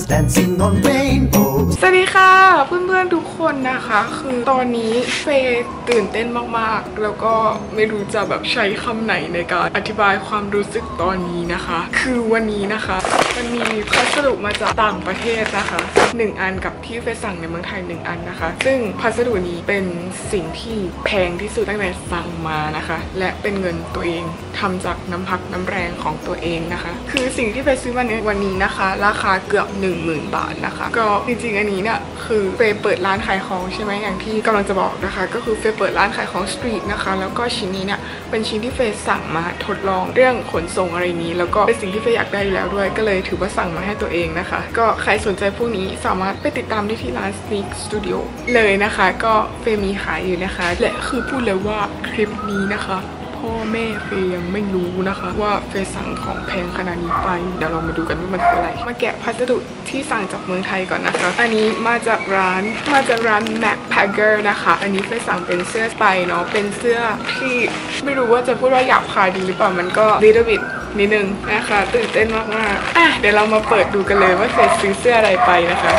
unicorns dancing on rainbows. สวัสดีค่ะเพื่อนๆทุก คนนะคะคือตอนนี้เฟย์ตื่นเต้นมากๆ แล้วก็ไม่รู้จะแบบใช้คำไหนในการอธิบายความรู้สึกตอนนี้นะคะ คือวันนี้นะคะมันมีพัสดุมาจากต่างประเทศนะคะหนึ่งอันกับที่เฟย์สั่งในเมืองไทยหนึ่งอันนะคะ ซึ่งพัสดุนี้เป็นสิ่งที่แพงที่สุดตั้งแต่สั่งมานะคะ และเป็นเงินตัวเองทำจากน้ำพักน้ำแรงของตัวเองนะคะ คือสิ่งที่เฟย์ซื้อมาในวันนี้นะคะ ราคาเกือบ 10,000 บาทนะคะ ก็จริงๆอันนี้เนี่ยคือเฟย์เปิดร้านขายของใช่ไหมอย่างที่กำลังจะบอกนะคะ ก็คือเฟย์เปิดร้านขายของสตรีทนะคะ แล้วก็ชิ้นนี้เนี่ยเป็นชิ้นที่เฟย์สั่งมาทดลองเรื่องขนส่งอะไรนี้ แล้วก็เป็นสิ่งที่เฟย์อยากได้อยู่แล้วด้วย ก็เลยถือว่าสั่งมาให้ตัวเองนะคะ ก็ใครสนใจพวกนี้สามารถไปติดตามได้ที่ร้าน Sneak Studio เลยนะคะ ก็เฟย์มีขายอยู่นะคะ และคือพูดเลยว่าคลิปนี้นะคะ พ่อแม่เฟยยังไม่รู้นะคะ ว่าเฟยสั่งของแพงขนาดนี้ไป เดี๋ยวเรามาดูกันว่ามันคืออะไร มาแกะพัสดุที่สั่งจากเมืองไทยก่อนนะคะ อันนี้มาจากร้านมาจากร้าน Mac Packer นะคะ อันนี้เฟยสั่งเป็นเสื้อไปเนาะ เป็นเสื้อที่ไม่รู้ว่าจะพูดว่าหยาบคายดีหรือเปล่า มันก็ little bit นิดนึงนะคะ ตื่นเต้นมากๆอะเดี๋ยวเรามาเปิดดูกันเลยว่าเฟยซื้อเสื้ออะไรไปนะคะ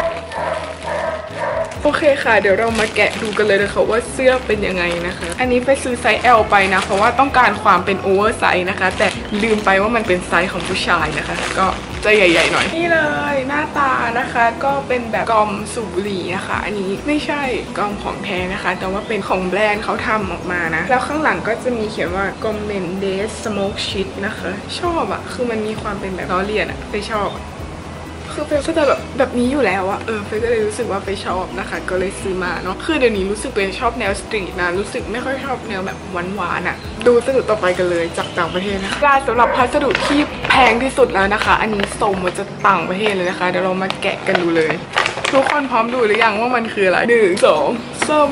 โอเคค่ะ เดี๋ยวเรามาแกะดูกันเลยนะคะว่าเสื้อเป็นยังไงนะคะ อันนี้ไปซื้อไซส์ L ไปนะ เพราะว่าต้องการความเป็นโอเวอร์ไซส์นะคะ แต่ลืมไปว่ามันเป็นไซส์ของผู้ชายนะคะ ก็จะใหญ่ๆหน่อย นี่เลยหน้าตานะคะก็เป็นแบบกอมสูบบุหรี่นะคะ อันนี้ไม่ใช่กอมของแท้นะคะ แต่ว่าเป็นของแบรนด์เขาทำออกมานะ แล้วข้างหลังก็จะมีเขียนว่ากอมเมนเดสสโมกชิดนะคะ ชอบอะคือมันมีความเป็นแบบล้อเลียนอะไปชอบ คือเฟยก็จะแบบแบบนี้อยู่แล้วอะเออเฟยก็เลยรู้สึกว่าเฟยชอบนะคะ ก็เลยซื้อมาเนาะคือเดี๋ยวนี้รู้สึกเฟย์ชอบแนวสตรีทนะรู้สึกไม่ค่อยชอบแนวแบบหวานๆอะดูสดุต่อไปกันเลยจากต่างประเทศนะคะราสำหรับพัสดุที่แพงที่สุดแล้วนะคะ อันนี้ส่งมาจากต่างประเทศเลยนะคะเดี๋ยวเรามาแกะกันดูเลย ทุกคนพร้อมดูหรือยังว่ามันคืออะไรหนึ่งสองสาม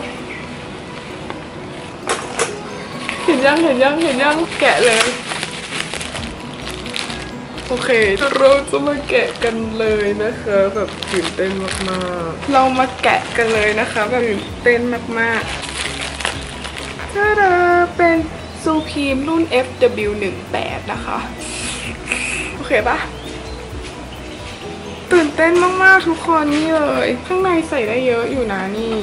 เห็นยังเห็นยังเห็นยังแกะเลย โอเคเราจะมาแกะกันเลยนะคะ แบบตื่นเต้นมากๆ เรามาแกะกันเลยนะคะแบบตื่นเต้นมากๆถ้าเราเป็นซูพีมรุ่น FW18 นะคะ โอเคปะตื่นเต้นมากๆทุกคนนี่เลย ข้างในใส่ได้เยอะอยู่นะนี่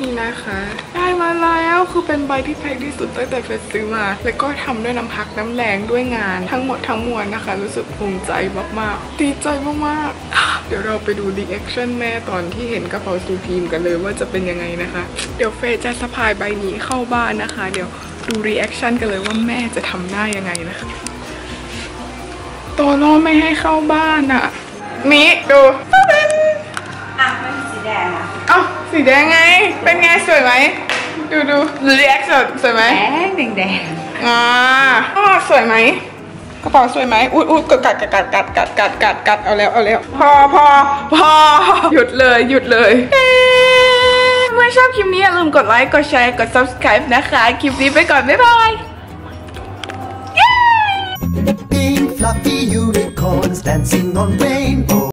นี่นะคะ ได้มาแล้วคือเป็นใบที่แพงที่สุดตั้งแต่เฟซซื้อมา แล้วก็ทำด้วยน้ำพักน้ำแรงด้วยงาน ทั้งหมดทั้งมวลนะคะ รู้สึกภูมิใจมากๆดีใจมากๆ เดี๋ยวเราไปดูรีแอคชั่นแม่ตอนที่เห็นกระเป๋าซูพีมกันเลยว่าจะเป็นยังไงนะคะ เดี๋ยวเฟย์จะสะพายใบนี้เข้าบ้านนะคะ เดี๋ยวดูรีแอคชั่นกันเลยว่าแม่จะทำได้ยังไงนะคะโตโน่ไม่ให้เข้าบ้านอะมิดูอะมันสีแดง อะเอ้าสีแดงไง เป็นไงสวยไหม ดูดูเรียกสดสวยไหมแดงแดงแดงอ่าอ๋อสวยไหมกระเป๋าสวยไหมอุ้ยอุ้ยกัดกัดกัดกัดกัดกัดกัดกัดกัดเอาแล้วเอาแล้ว พอพอพอหยุดเลยหยุดเลยเอ๊ะเมื่อชอบคลิปนี้อย่าลืมกดไลค์กดแชร์กด subscribe นะคะ คลิปนี้ไปก่อน บ๊ายบาย Pink fluffy unicorns dancing on rainbows.